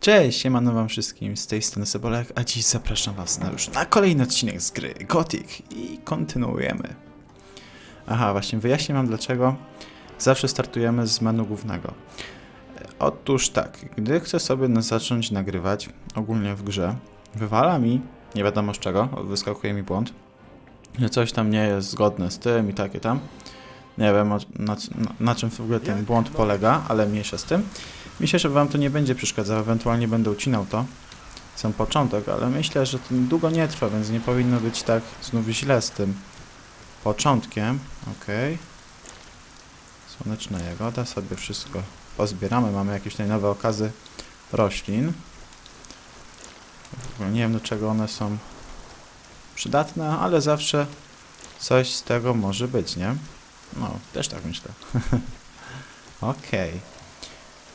Cześć, siemano wam wszystkim, z tej strony Sebolek, a dziś zapraszam was na już na kolejny odcinek z gry Gothic i kontynuujemy. Aha, właśnie wyjaśnię wam dlaczego zawsze startujemy z menu głównego. Otóż tak, gdy chcę sobie zacząć nagrywać, ogólnie w grze, wywala mi, nie wiadomo z czego, wyskakuje mi błąd, że coś tam nie jest zgodne z tym i takie tam. Nie wiem na, na, na czym w ogóle ten błąd polega, ale mniejsza z tym. Myślę, że Wam to nie będzie przeszkadzało, ewentualnie będę ucinał to, sam początek, ale myślę, że to długo nie trwa, więc nie powinno być tak znów źle z tym początkiem. Ok. Słoneczna jagoda, sobie wszystko pozbieramy. Mamy jakieś tutaj nowe okazy roślin. Nie wiem do czego one są przydatne, ale zawsze coś z tego może być, nie? No, też tak myślę. Okej.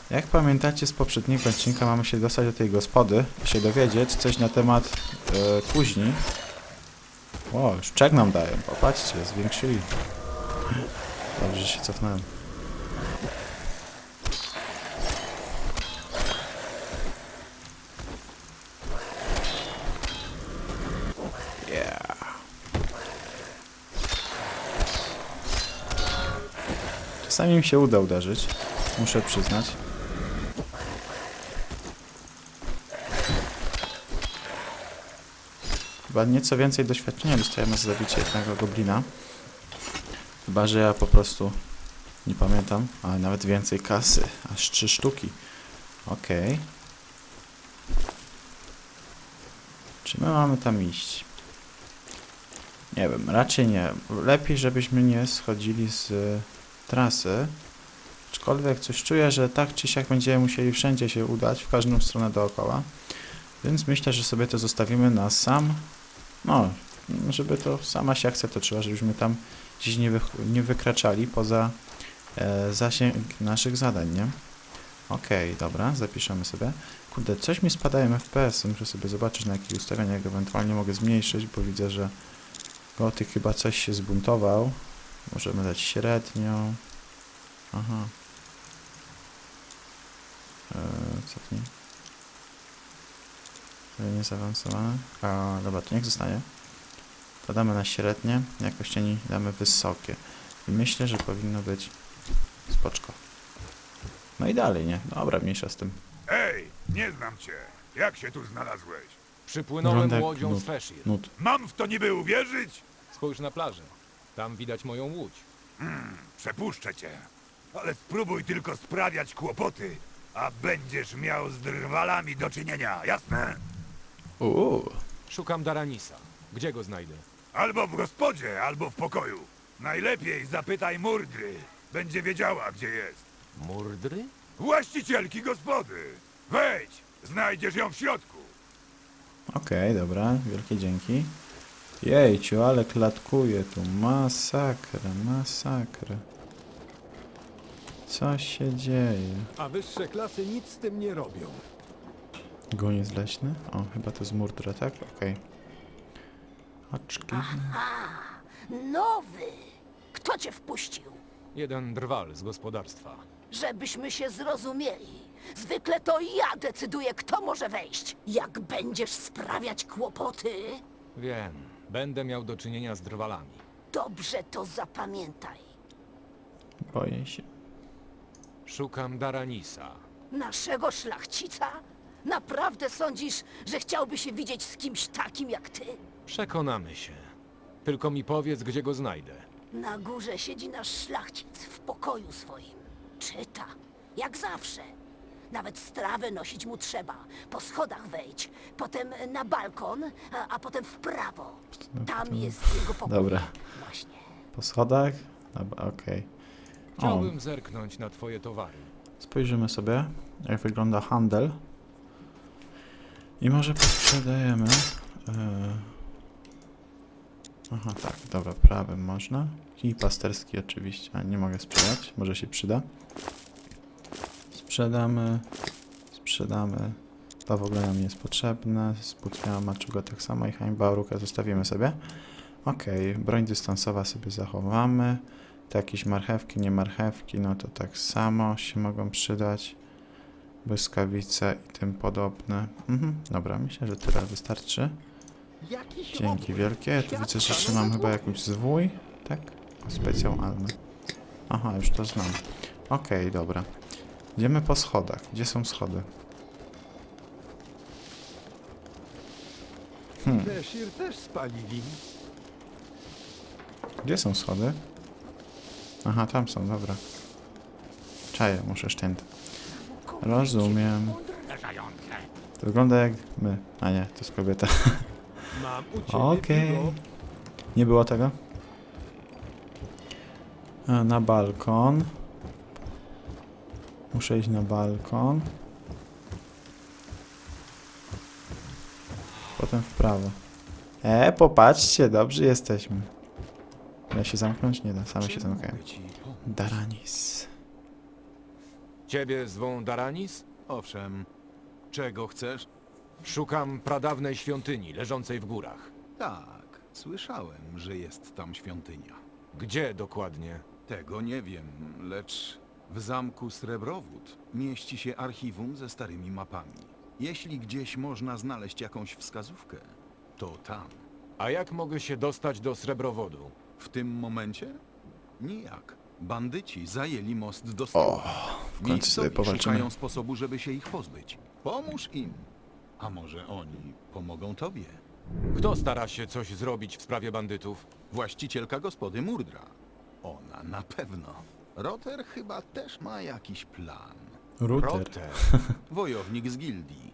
Jak pamiętacie z poprzedniego odcinka, mamy się dostać do tej gospody i się dowiedzieć coś na temat e, kuźni. O, już czek nam dają, popatrzcie, zwiększyli. Dobrze, że się cofnąłem. Czasami mi się uda uderzyć, muszę przyznać. Chyba nieco więcej doświadczenia dostajemy za zabicie jednego goblina. Chyba, że ja po prostu nie pamiętam, ale nawet więcej kasy. Aż trzy sztuki. Okej. Czy my mamy tam iść? Nie wiem, raczej nie. Lepiej, żebyśmy nie schodzili z trasy. Aczkolwiek coś czuję, że tak czy siak będziemy musieli wszędzie się udać, w każdą stronę dookoła. Więc myślę, że sobie to zostawimy na sam. No, żeby to sama się akcja toczyła, żebyśmy tam gdzieś nie, wy, nie wykraczali poza e, zasięg naszych zadań, nie? Okej, dobra, zapiszemy sobie. Kurde, coś mi spadają FPS, muszę sobie zobaczyć na jakich ustawieniach ewentualnie mogę zmniejszyć, bo widzę, że Gotyk chyba coś się zbuntował. Możemy dać średnią. Aha. Eee, cofnij. E, Nie zaawansowane. A, dobra, to niech zostanie. To damy na średnie, jakoś cieni damy wysokie. I myślę, że powinno być spoczko. No i dalej, nie? Dobra, mniejsza z tym. Ej, nie znam cię. Jak się tu znalazłeś? Przypłynąłem Wygląda jak łodzią nut. z Feshir. Nut. Mam w to niby uwierzyć? Spójrz na plażę. Tam widać moją łódź. Przepuszczę cię. Ale spróbuj tylko sprawiać kłopoty, a będziesz miał z drwalami do czynienia, jasne? Uuu, Szukam Daranisa. Gdzie go znajdę? Albo w gospodzie, albo w pokoju. Najlepiej zapytaj Murdry. Będzie wiedziała, gdzie jest. Murdry? Właścicielki gospody. Wejdź, znajdziesz ją w środku. okej, dobra, wielkie dzięki. Jejciu, ale klatkuje tu. Masakra, masakra. Co się dzieje? A wyższe klasy nic z tym nie robią. Goniec leśny? O, chyba to jest murdra, tak? Okej. Oczki. Nowy! Kto cię wpuścił? Jeden drwal z gospodarstwa. Żebyśmy się zrozumieli. Zwykle to ja decyduję, kto może wejść. Jak będziesz sprawiać kłopoty, Wiem. Będę miał do czynienia z drwalami. dobrze to zapamiętaj. Boję się. Szukam Daranisa. Naszego szlachcica? Naprawdę sądzisz, że chciałby się widzieć z kimś takim jak ty? Przekonamy się. Tylko mi powiedz, gdzie go znajdę. Na górze siedzi nasz szlachcic w pokoju swoim. Czyta, jak zawsze. Nawet strawę nosić mu trzeba. Po schodach wejdź, potem na balkon, a, a potem w prawo. Tam jest jego pokój. Dobra. Właśnie. Po schodach? Dobra, okej. O, Chciałbym zerknąć na twoje towary. spojrzymy sobie, jak wygląda handel. I może posprzedajemy. Yy... Aha, tak, dobra, prawym można. Kij pasterski oczywiście, a nie mogę sprzedać, może się przyda. Sprzedamy, sprzedamy. To w ogóle nam nie jest potrzebne. Sputnia maczugo tak samo i hańba rukę zostawimy sobie. Okej, broń dystansowa sobie zachowamy. To jakieś marchewki, nie marchewki, no to tak samo się mogą przydać. błyskawice i tym podobne. Mhm, dobra, myślę, że tyle wystarczy. Dzięki wielkie. Tu widzę, że jeszcze mam chyba jakąś zwój, tak? Specjalny. Aha, już to znam. Okej, dobra. Idziemy po schodach. Gdzie są schody? Hmm, Deshir też spalili. gdzie są schody? Aha, tam są, dobra. Czaję, muszę szczęty. Rozumiem. To wygląda jak my. A nie, to jest kobieta. Mam Okej. piwo. Nie było tego? E, Na balkon. Muszę iść na balkon. Potem w prawo. E, popatrzcie, dobrzy jesteśmy. Da się zamknąć? Nie da, same się zamykają. Daranis. Ciebie zwą Daranis? Owszem. Czego chcesz? Szukam pradawnej świątyni leżącej w górach. Tak, słyszałem, że jest tam świątynia. Gdzie dokładnie? Tego nie wiem, lecz w zamku Srebrowód mieści się archiwum ze starymi mapami. Jeśli gdzieś można znaleźć jakąś wskazówkę, to tam. A jak mogę się dostać do Srebrowodu? W tym momencie? Nijak. Bandyci zajęli most do stołu. W końcu sobie powalczymy. szukają sposobu, żeby się ich pozbyć. Pomóż im. A może oni pomogą tobie? Kto stara się coś zrobić w sprawie bandytów? Właścicielka gospody Murdra. Ona na pewno. Roter chyba też ma jakiś plan. Router. Roter. Wojownik z gildii.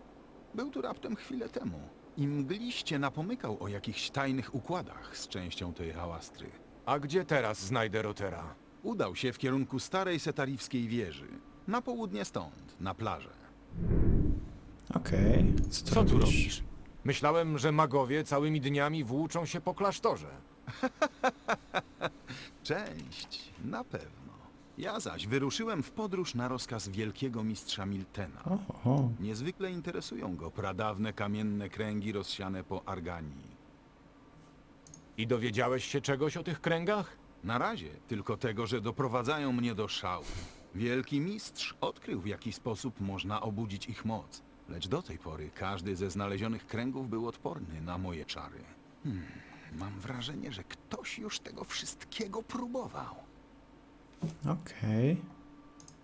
Był tu raptem chwilę temu. I mgliście napomykał o jakichś tajnych układach z częścią tej hałastry. A gdzie teraz znajdę Rotera? Udał się w kierunku starej setarifskiej wieży. Na południe stąd, na plażę. Okej. Co tu Co tu robisz? robisz? Myślałem, że magowie całymi dniami włóczą się po klasztorze. Część, na pewno. Ja zaś wyruszyłem w podróż na rozkaz wielkiego mistrza Miltena. O, o. Niezwykle interesują go pradawne kamienne kręgi rozsiane po Arganii. I dowiedziałeś się czegoś o tych kręgach? Na razie tylko tego, że doprowadzają mnie do szału. Wielki mistrz odkrył w jaki sposób można obudzić ich moc, lecz do tej pory każdy ze znalezionych kręgów był odporny na moje czary. Hmm, mam wrażenie, że ktoś już tego wszystkiego próbował. Okej.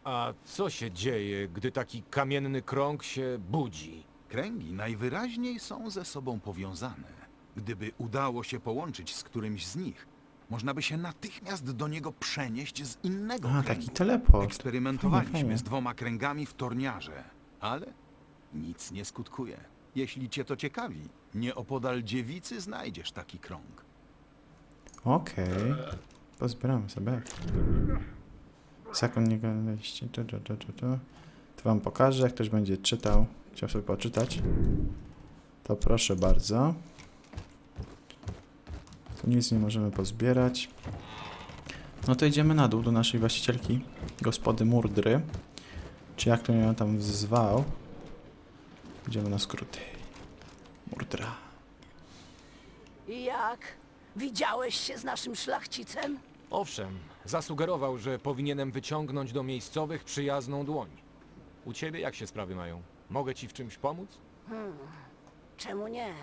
A co się dzieje, gdy taki kamienny krąg się budzi? Kręgi najwyraźniej są ze sobą powiązane. Gdyby udało się połączyć z którymś z nich, można by się natychmiast do niego przenieść z innego A, kręgu. taki teleport. Eksperymentowaliśmy Fajnie, fajnie. z dwoma kręgami w torniarze, ale nic nie skutkuje. Jeśli cię to ciekawi, nieopodal dziewicy znajdziesz taki krąg. Okej. Pozbieramy sobie. Zakonnika wejście. Tu, tu, tu, tu, tu. To wam pokażę, jak ktoś będzie czytał. Chciał sobie poczytać. To proszę bardzo. Tu nic nie możemy pozbierać. No to idziemy na dół do naszej właścicielki, gospody Murdry. Czy jak to ją tam zwał. Idziemy na skróty. Murdra. Jak? Widziałeś się z naszym szlachcicem? Owszem, zasugerował, że powinienem wyciągnąć do miejscowych przyjazną dłoń. U ciebie jak się sprawy mają? Mogę ci w czymś pomóc? Czemu nie?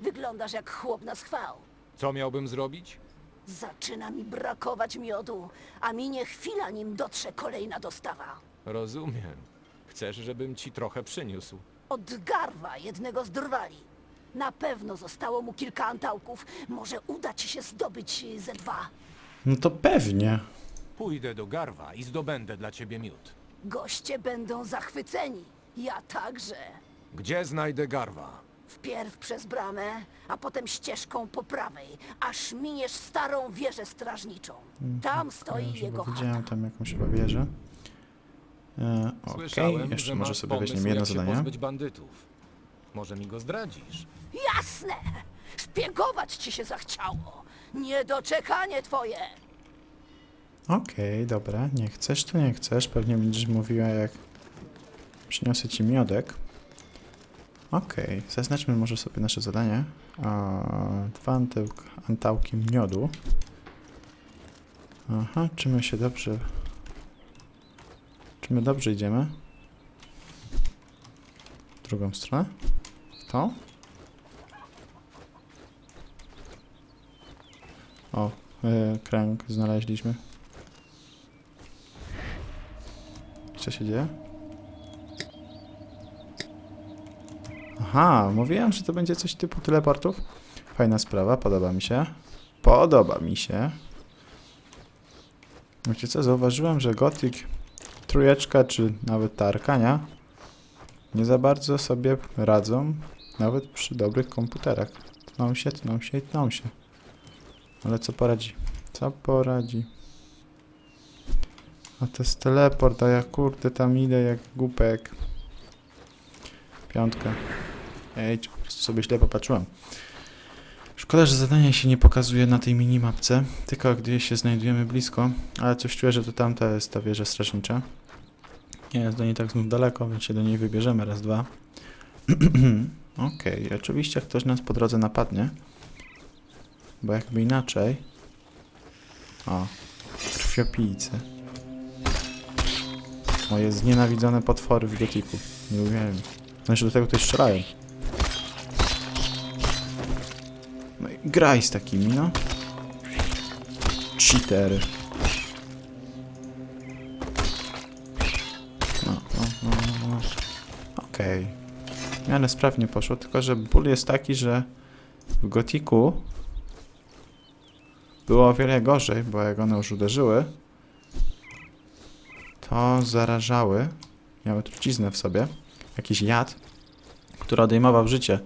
Wyglądasz jak chłop na schwał. Co miałbym zrobić? Zaczyna mi brakować miodu, a minie chwila, nim dotrze kolejna dostawa. Rozumiem. Chcesz, żebym ci trochę przyniósł. Od garwa jednego z drwali. Na pewno zostało mu kilka antałków. Może uda ci się zdobyć ze dwa. No to pewnie. Pójdę do garwa i zdobędę dla ciebie miód. Goście będą zachwyceni. Ja także. Gdzie znajdę garwa? Wpierw przez bramę, a potem ścieżką po prawej, aż miniesz starą wieżę strażniczą. Tam stoi Kojarzę, jego bo chata. widziałem tam jakąś chyba wieżę. E, Okej, Słyszałem, jeszcze że może masz sobie pomysł, weźmiemy jedno jak się zadanie. pozbyć bandytów. Może mi go zdradzisz? Jasne! Szpiegować ci się zachciało. Niedoczekanie twoje! Okej, dobra, nie chcesz, to nie chcesz. Pewnie będziesz mówiła, jak przyniosę ci miodek. Okej, zaznaczmy może sobie nasze zadanie. Dwa antyłk, antałki miodu. Aha, czy my się dobrze... Czy my dobrze idziemy? drugą stronę? W? Yy, kręg znaleźliśmy. Co się dzieje? Aha, mówiłem, że to będzie coś typu teleportów. Fajna sprawa, podoba mi się. Podoba mi się. Wiecie co, zauważyłem, że Gothic trójeczka, czy nawet ta Arkania nie za bardzo sobie radzą, nawet przy dobrych komputerach. Tną się, tną się i tną się. Ale co poradzi? Co poradzi? A to jest teleport, a ja kurde tam idę jak głupek. Piątka. Ej, po prostu sobie źle popatrzyłem. Szkoda, że zadanie się nie pokazuje na tej minimapce, tylko gdy się znajdujemy blisko, ale coś czuję, że to tamta jest ta wieża strażnicza. Nie jest do niej tak znów daleko, więc się do niej wybierzemy raz, dwa. Okej, oczywiście ktoś nas po drodze napadnie, bo jakby inaczej... O, krwiopijcy. Moje znienawidzone potwory w gotiku. Nie uwierzyłem. Znaczy do tego tutaj strzelają. No i graj z takimi, no. Cheatery. No, no, no, no, no. Okej. W miarę sprawnie poszło, tylko że ból jest taki, że w gotiku było o wiele gorzej, bo jak one już uderzyły, to zarażały, miały truciznę w sobie, jakiś jad, który odejmował życie.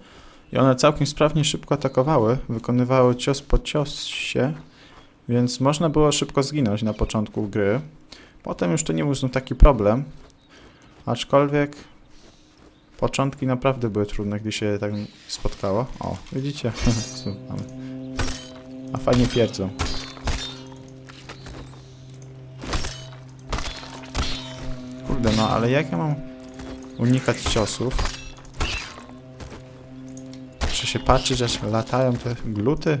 I one całkiem sprawnie szybko atakowały, wykonywały cios po ciosie, więc można było szybko zginąć na początku gry. Potem już to nie był znów taki problem, aczkolwiek początki naprawdę były trudne, gdy się tak spotkało. O, widzicie? Mamy. A fajnie pierdzą. Kurde, no ale jak ja mam unikać ciosów? Czy się patrzy, że latają te gluty?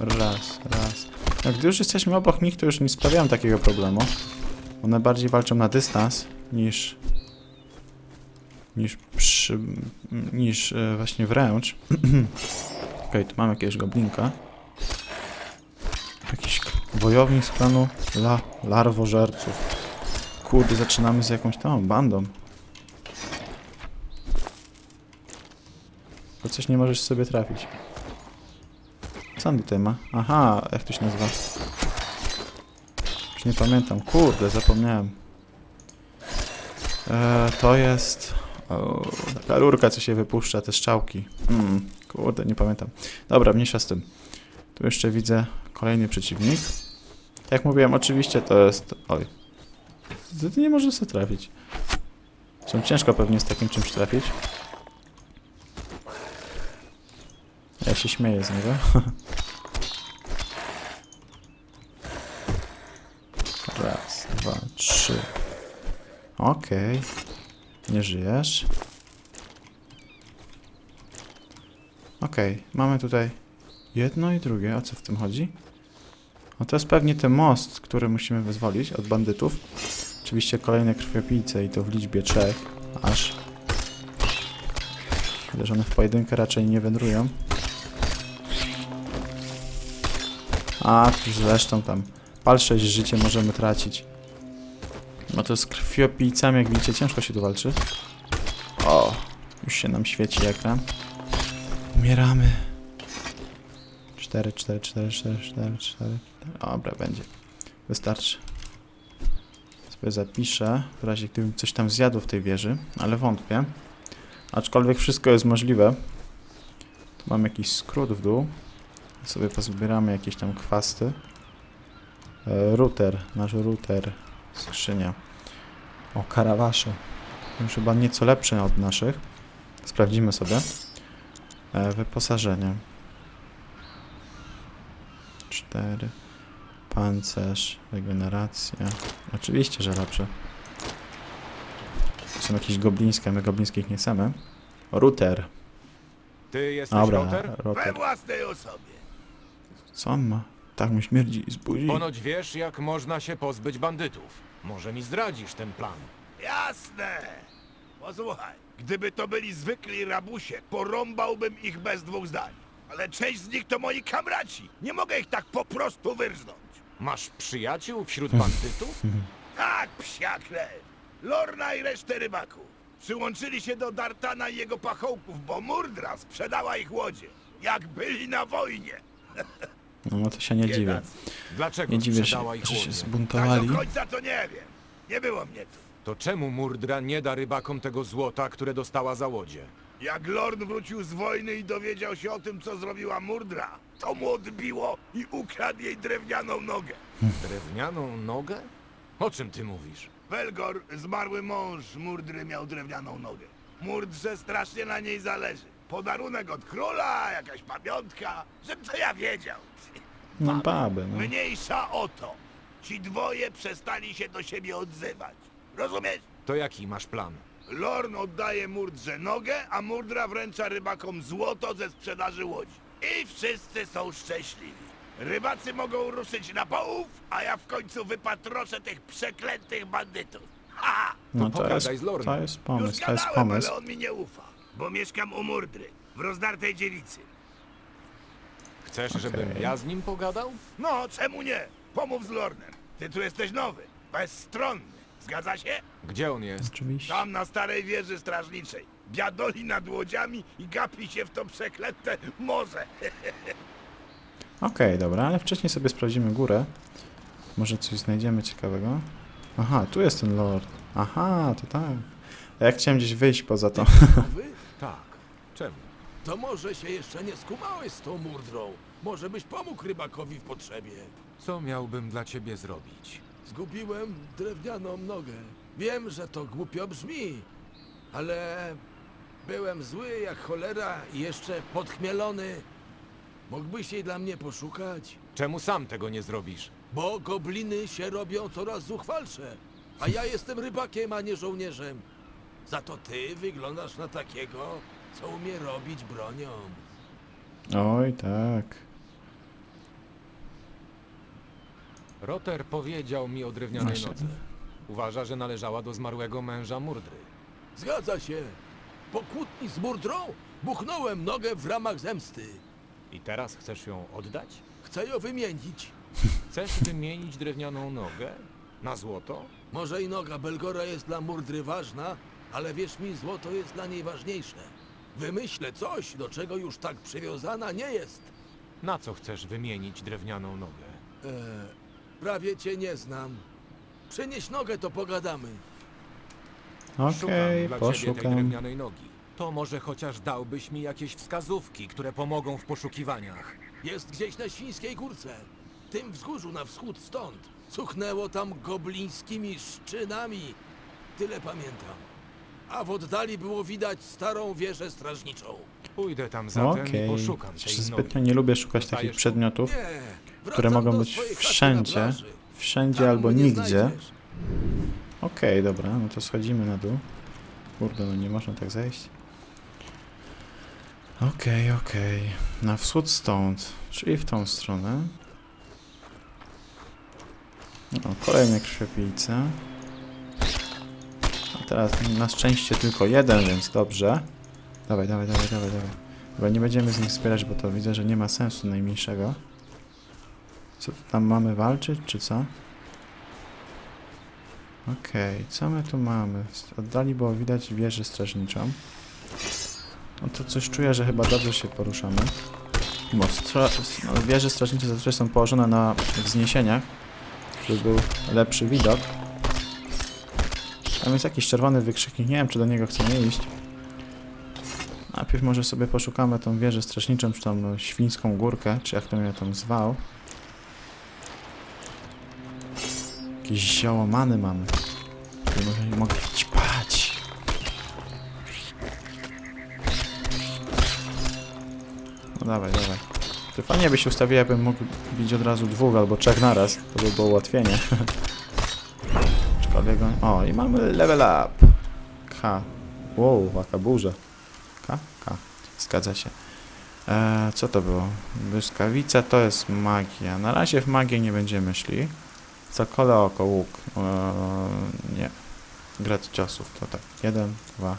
Raz, raz. No, gdy już jesteśmy obok nich, to już nie sprawiają takiego problemu. One bardziej walczą na dystans niż niż przy, niż e, właśnie wręcz. Okej, tu mamy jakiegoś goblinka. Jakiś wojownik z klanu la, larwożerców. Kurde, zaczynamy z jakąś tą bandą. Bo coś nie możesz sobie trafić. Co on tutaj ma? Aha, jak to się nazywa? Już nie pamiętam. Kurde, zapomniałem. E, to jest... O, taka rurka, co się wypuszcza, te strzałki. Mm, kurde, nie pamiętam. Dobra, mniejsza z tym. Tu jeszcze widzę kolejny przeciwnik. Jak mówiłem, oczywiście to jest... Oj. Ty nie możesz sobie trafić. Zresztą ciężko pewnie z takim czymś trafić. Ja się śmieję z niego. Raz, dwa, trzy. Okej. Nie żyjesz. Okej, mamy tutaj jedno i drugie. O co w tym chodzi? No to jest pewnie ten most, który musimy wyzwolić od bandytów. Oczywiście kolejne krwiopijce i to w liczbie trzech, aż. Widzę, że one w pojedynkę raczej nie wędrują. A, tu zresztą tam pal 6 życie możemy tracić. No to z krwiopijcami, jak widzicie, ciężko się tu walczy. O, już się nam świeci ekran. Umieramy. 4, 4, 4, 4, 4, 4. Dobra, będzie. Wystarczy. Sobie zapiszę, w razie gdybym coś tam zjadł w tej wieży, ale wątpię. Aczkolwiek wszystko jest możliwe. Tu mam jakiś skrót w dół. Sobie pozbieramy jakieś tam kwasty. E, router, nasz router, skrzynia. O, karawasze. Już chyba nieco lepsze od naszych. Sprawdzimy sobie. E, wyposażenie. 4. Pancerz, regeneracja. Oczywiście, że lepsze. Są jakieś goblińskie, a my goblińskich nie chcemy. Router. Ty jesteś Dobra, Roter? We router. własnej osobie. Co on ma? Tak mu śmierdzi z buzi. Ponoć wiesz, jak można się pozbyć bandytów. Może mi zdradzisz ten plan. Jasne! Posłuchaj, gdyby to byli zwykli rabusie, porąbałbym ich bez dwóch zdań. Ale część z nich to moi kamraci. Nie mogę ich tak po prostu wyrżnąć. Masz przyjaciół wśród bandytów? Tak, psia krew. Lorna i resztę rybaków. Przyłączyli się do Dartana i jego pachołków, bo Murdra sprzedała ich łodzie. Jak byli na wojnie. No, no to się nie dziwię. Dlaczego Nie dziwię się, sprzedała ich że się? Tak zbuntowali. do końca to nie wiem. Nie było mnie tu. To czemu Murdra nie da rybakom tego złota, które dostała za łodzie? Jak Lorn wrócił z wojny i dowiedział się o tym, co zrobiła Murdra, to mu odbiło i ukradł jej drewnianą nogę. Drewnianą nogę? O czym ty mówisz? Welgor, zmarły mąż Murdry, miał drewnianą nogę. Murdrze strasznie na niej zależy. Podarunek od króla, jakaś pamiątka, żebym to ja wiedział. No baby, no. Mniejsza o to. Ci dwoje przestali się do siebie odzywać. Rozumiesz? To jaki masz plan? Lorn oddaje Murdrze nogę, a Murdra wręcza rybakom złoto ze sprzedaży łodzi. I wszyscy są szczęśliwi. Rybacy mogą ruszyć na połów, a ja w końcu wypatroszę tych przeklętych bandytów. Ha! No to jest, pogadaj z Lornem. to jest Już pomysł, to jest gadałem, pomysł. ale on mi nie ufa. Bo mieszkam u Murdry, w rozdartej dzielnicy. Chcesz, żebym ja z nim pogadał? No, czemu nie? Pomów z Lornem. Ty tu jesteś nowy, bezstronny. Zgadza się? Gdzie on jest? Oczywiście. Tam na starej wieży strażniczej. Biadoli nad łodziami i gapi się w to przeklęte morze. Okej, dobra, ale wcześniej sobie sprawdzimy górę. Może coś znajdziemy ciekawego. Aha, tu jest ten lord. Aha, to tak. Ja chciałem gdzieś wyjść poza to. Wy? Tak. Czemu? To może się jeszcze nie skumałeś z tą murdrą. Może byś pomógł rybakowi w potrzebie. Co miałbym dla ciebie zrobić? Zgubiłem drewnianą nogę. Wiem, że to głupio brzmi, ale byłem zły jak cholera i jeszcze podchmielony. Mógłbyś jej dla mnie poszukać? Czemu sam tego nie zrobisz? Bo gobliny się robią coraz zuchwalsze. A ja jestem rybakiem, a nie żołnierzem. Za to ty wyglądasz na takiego, co umie robić bronią. Oj, tak. Roter powiedział mi o drewnianej Właśnie. nodze. Uważa, że należała do zmarłego męża Murdry. Zgadza się. Po kłótni z murdrą buchnąłem nogę w ramach zemsty. I teraz chcesz ją oddać? Chcę ją wymienić. Chcesz wymienić drewnianą nogę na złoto? Może i noga Belgora jest dla murdry ważna, ale wierz mi, złoto jest dla niej ważniejsze. Wymyślę coś, do czego już tak przywiązana nie jest. Na co chcesz wymienić drewnianą nogę? Eee, prawie cię nie znam. Przynieś nogę, to pogadamy. Okej, Szukam dla ciebie tej poszukam. drewnianej nogi. To może chociaż dałbyś mi jakieś wskazówki, które pomogą w poszukiwaniach. Jest gdzieś na Świńskiej Górce. Tym wzgórzu na wschód stąd. Cuchnęło tam goblińskimi szczynami. Tyle pamiętam. A w oddali było widać starą wieżę strażniczą. Pójdę tam zatem Okej. i poszukam tej zbytnio nogi. nie lubię szukać Zostajesz takich przedmiotów, Nie, wracam które mogą do być swojej chaty na wszędzie. plaży. Wszędzie Tam albo mnie nigdzie. znajdziesz. Okej, dobra, no to schodzimy na dół. Kurde, no nie można tak zejść. Okej, okej. Na wschód stąd, czyli w tą stronę. No, kolejne krwiopijce. Teraz na szczęście tylko jeden, więc dobrze. Dawaj, dawaj, dawaj, dawaj, dawaj. Chyba nie będziemy z nich zbierać, bo to widzę, że nie ma sensu najmniejszego. Co tam mamy walczyć, czy co? Okej, co my tu mamy? Oddali było widać wieżę strażniczą. No to coś czuję, że chyba dobrze się poruszamy. Bo stra no, wieże strażnicze zazwyczaj są położone na wzniesieniach, żeby był lepszy widok. Tam jest jakiś czerwony wykrzyknik, nie wiem czy do niego chcemy iść. Najpierw może sobie poszukamy tą wieżę strażniczą, czy no, świńską górkę, czy jak to mnie tam zwał. Jakieś ziołomany mamy. które może nie mogę ćpać. No dawaj, dawaj. Fajnie by się ustawiło, jakbym mógł bić od razu dwóch albo trzech naraz. To by było ułatwienie. O, i mamy level up. K. Wow, jaka burza. K? K. Zgadza się. E, co to było? Błyskawica to jest magia. Na razie w magię nie będziemy szli. Zakole oko, łuk. E, nie. Grat ciosów to tak. Jeden, dwa,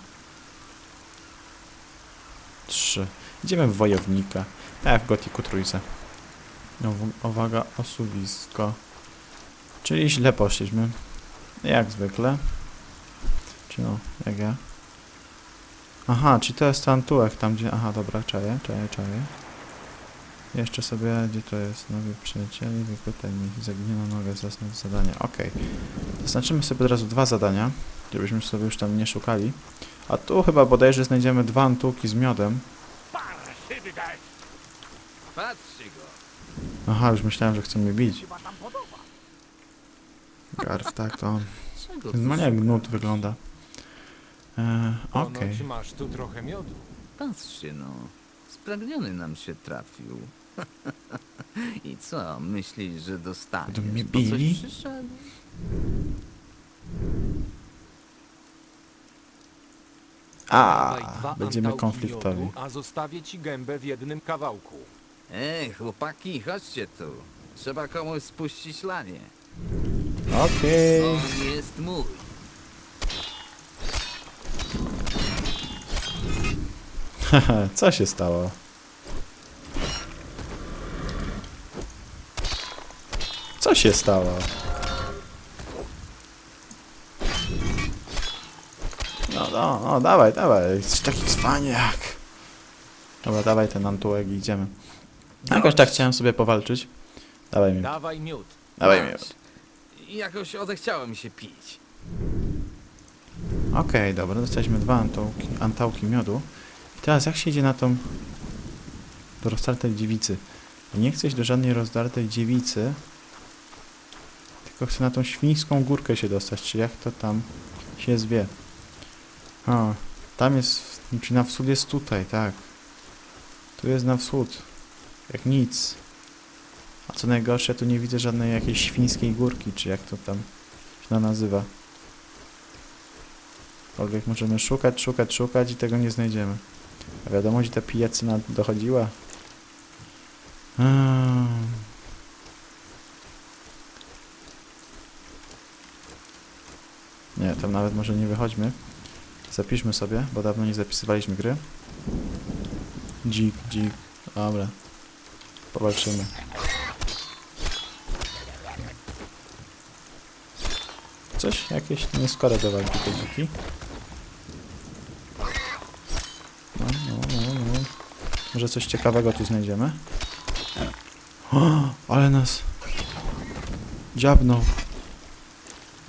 trzy. Idziemy w wojownika. E, w gotiku trójce. No, uwaga, osuwisko. Czyli źle poszliśmy. Jak zwykle. Czy no, jak ja? Aha, czy to jest Antułek, tam gdzie... Aha, dobra, czaję, czaję, czaję. Jeszcze sobie, gdzie to jest? Nowi przyjacieli, wypytaj mi, zaginioną nogę, zasnąć zadania. Okej. Zaznaczymy sobie od razu dwa zadania, żebyśmy sobie już tam nie szukali. A tu chyba bodajże znajdziemy dwa Antułki z miodem. Aha, już myślałem, że chcą mnie bić. Garf, tak, to. Czego maniak gnut wygląda. E, Okej. Ponoć masz tu trochę miodu. Patrzcie no, spragniony nam się trafił. I co, myślisz, że dostaniesz? Będą mnie Po coś bili? przyszedł? A, dwa będziemy antałki konfliktowi. Miodu, a zostawię ci gębę w jednym kawałku. Ej, chłopaki, chodźcie tu. Trzeba komuś spuścić lanie. Okej. On jest mój. Haha, Co się stało? Co się stało? No, no, no, dawaj, dawaj. Jesteś taki cwaniak. Dobra, dawaj ten antułek i idziemy. Jakoś tak chciałem sobie powalczyć. Dawaj mi, Dawaj miód. dawaj mi. Masz. Jakoś odechciało mi się pić. Okej, dobra, dostaliśmy dwa antałki, antałki miodu. I teraz jak się idzie na tą do rozdartej dziewicy? Nie chcę do żadnej rozdartej dziewicy, tylko chcę na tą świńską górkę się dostać, czy jak to tam się zwie. A, tam jest, czy na wschód jest tutaj, tak. Tu jest na wschód, jak nic. A co najgorsze, tu nie widzę żadnej jakiejś świńskiej górki, czy jak to tam się nazywa. Aczkolwiek możemy szukać, szukać, szukać i tego nie znajdziemy. A wiadomo, gdzie ta pijacyna dochodziła? Eee. Nie, tam nawet może nie wychodźmy. Zapiszmy sobie, bo dawno nie zapisywaliśmy gry. Dzik, dzik. Dobra. Powalczymy. Coś jakieś nieskore do walki te dziki. No, no, no, no. Może coś ciekawego tu znajdziemy. O, ale nas dziabnął.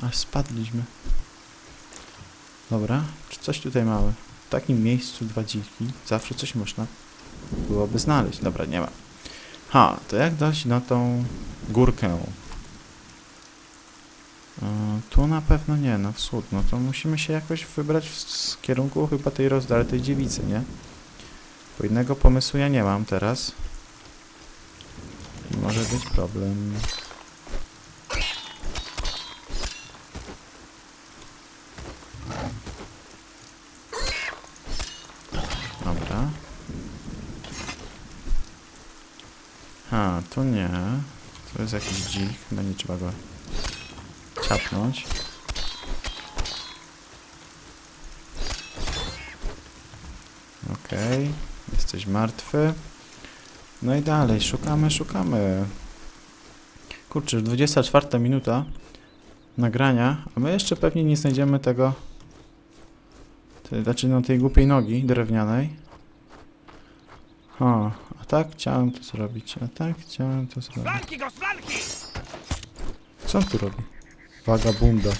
Aż spadliśmy. Dobra, czy coś tutaj mamy? W takim miejscu dwa dziki. Zawsze coś można byłoby znaleźć. Dobra, nie ma. Ha, to jak dojść na tą górkę? Tu na pewno nie, na wschód. No to musimy się jakoś wybrać w kierunku chyba tej rozdartej dziewicy, nie? Bo innego pomysłu ja nie mam teraz. I może być problem. Dobra. Ha, tu nie. Tu jest jakiś dzik, chyba nie trzeba go ciapnąć. Okej, jesteś martwy. No i dalej, szukamy, szukamy. Kurczę, już 24 minuta nagrania, a my jeszcze pewnie nie znajdziemy tego, tej, znaczy no tej głupiej nogi drewnianej. O, a tak chciałem to zrobić, a tak chciałem to zrobić. Co on tu robi? Wagabunda.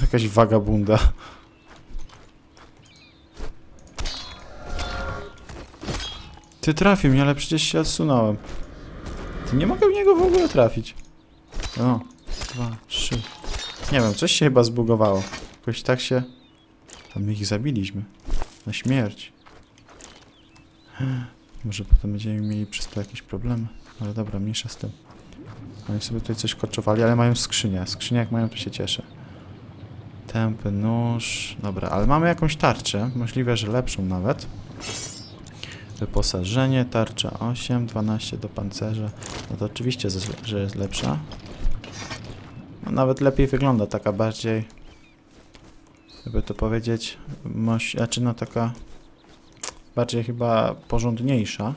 Jakaś wagabunda. Ty trafił mnie, ale przecież się odsunąłem. Ty nie mogę w niego w ogóle trafić. No, dwa, trzy. Nie wiem, coś się chyba zbugowało. Jakoś tak się... A my ich zabiliśmy. Na śmierć. Może potem będziemy mieli przez to jakieś problemy. Ale dobra, mniejsza z tym. Oni sobie tutaj coś koczowali, ale mają skrzynię. Skrzynię jak mają, to się cieszę. Tępy nóż. Dobra, ale mamy jakąś tarczę. Możliwe, że lepszą nawet. Wyposażenie, tarcza 8, 12 do pancerza. No to oczywiście, że- że jest lepsza. No, nawet lepiej wygląda, taka bardziej, jakby to powiedzieć, moś, znaczy no taka bardziej chyba porządniejsza.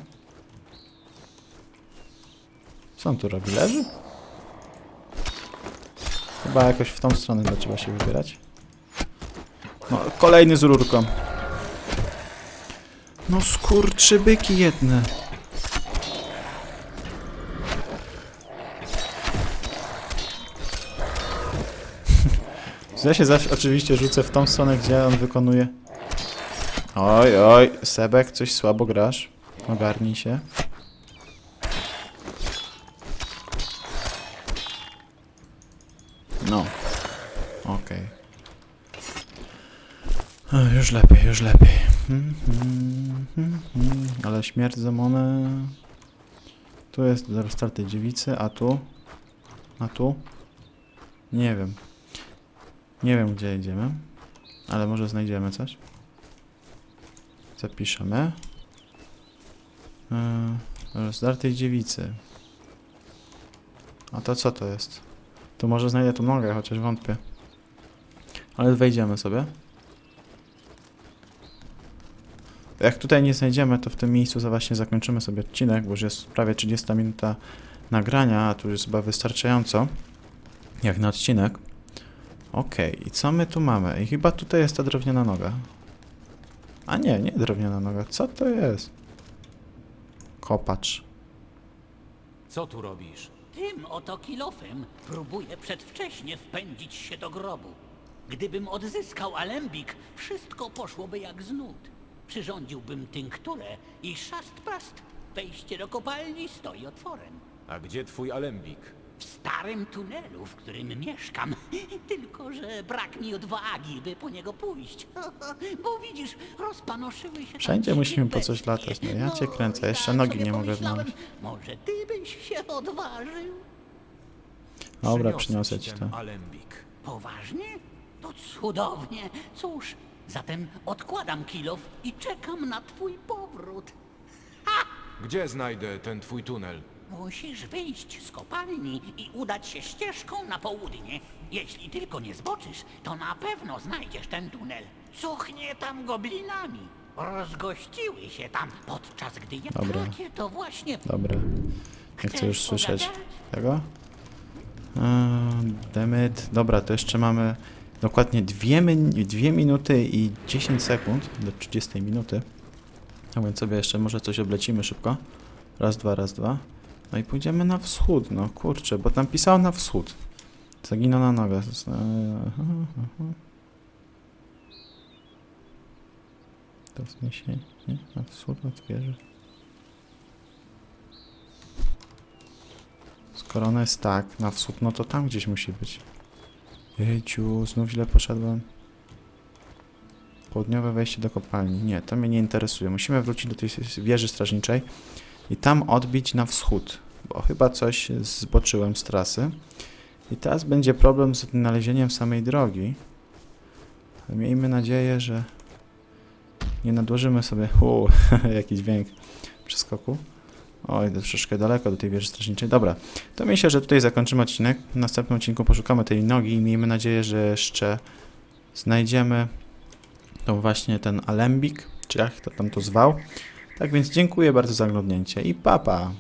Co on tu robi? Leży? Chyba jakoś w tą stronę trzeba się wybierać. No, kolejny z rurką. No skurczybyki jedne. Ja się zawsze oczywiście rzucę w tą stronę, gdzie on wykonuje. Oj, oj, Sebek, coś słabo grasz. Ogarnij się. No. Okej. Okay. Już lepiej, już lepiej. Hmm, hmm. Ale śmierć Zemony... Tu jest do starty dziewicy, a tu? A tu? Nie wiem. Nie wiem, gdzie jedziemy. Ale może znajdziemy coś. Zapiszemy. Yy, rozdartej dziewicy. A to co to jest? Tu może znajdę tu nogę, chociaż wątpię. Ale wejdziemy sobie. Jak tutaj nie znajdziemy, to w tym miejscu za właśnie zakończymy sobie odcinek, bo już jest prawie 30 minuta nagrania, a tu już chyba wystarczająco. Jak na odcinek. Okej, i co my tu mamy? I chyba tutaj jest ta drewniana noga. A nie, nie drewniana noga. Co to jest? Kopacz. Co tu robisz? Tym oto kilofem próbuję przedwcześnie wpędzić się do grobu. Gdybym odzyskał alembik, wszystko poszłoby jak z nut. Przyrządziłbym tynkturę i szast prast. Wejście do kopalni stoi otworem. A gdzie twój alembik? W starym tunelu, w którym mieszkam. Tylko, że brak mi odwagi, by po niego pójść. Bo widzisz, rozpanoszyły się Wszędzie musimy po bestie. coś latać, no ja cię kręcę, i jeszcze tak nogi sobie nie mogę pomyślałem, znaleźć. Może ty byś się odważył? Dobra, Przyniosę przyniosę ci ten to. alembik. Poważnie? To cudownie. Cóż, zatem odkładam kilof i czekam na twój powrót. Gdzie znajdę ten twój tunel? Musisz wyjść z kopalni i udać się ścieżką na południe. Jeśli tylko nie zboczysz, to na pewno znajdziesz ten tunel. Cuchnie tam goblinami. Rozgościły się tam, podczas gdy ja Dobra. takie to właśnie Dobra. Nie chcę już Chcesz słyszeć pogadać? tego. Eee, Demet. Dobra, to jeszcze mamy dokładnie 2 min dwie minuty i 10 sekund do 30 minuty. A więc sobie jeszcze może coś oblecimy szybko. Raz, dwa, raz, dwa. No i pójdziemy na wschód, no kurczę, bo tam pisało na wschód. Zosta- aha, aha. To wzniesienie, nie? Na wschód od wieży. Skoro ona jest tak, na wschód, no to tam gdzieś musi być. Jejciu, znów źle poszedłem. Południowe wejście do kopalni. Nie, to mnie nie interesuje. Musimy wrócić do tej wieży strażniczej i tam odbić na wschód, bo chyba coś zboczyłem z trasy. I teraz będzie problem z odnalezieniem samej drogi. Miejmy nadzieję, że nie nadłożymy sobie... Uuu, jaki dźwięk przeskoku. Oj, to troszeczkę daleko do tej wieży strażniczej. Dobra, to myślę, że tutaj zakończymy odcinek. W następnym odcinku poszukamy tej nogi i miejmy nadzieję, że jeszcze znajdziemy to właśnie ten alembik, czy jak to tam to zwał. Tak więc dziękuję bardzo za oglądnięcie i papa. Pa.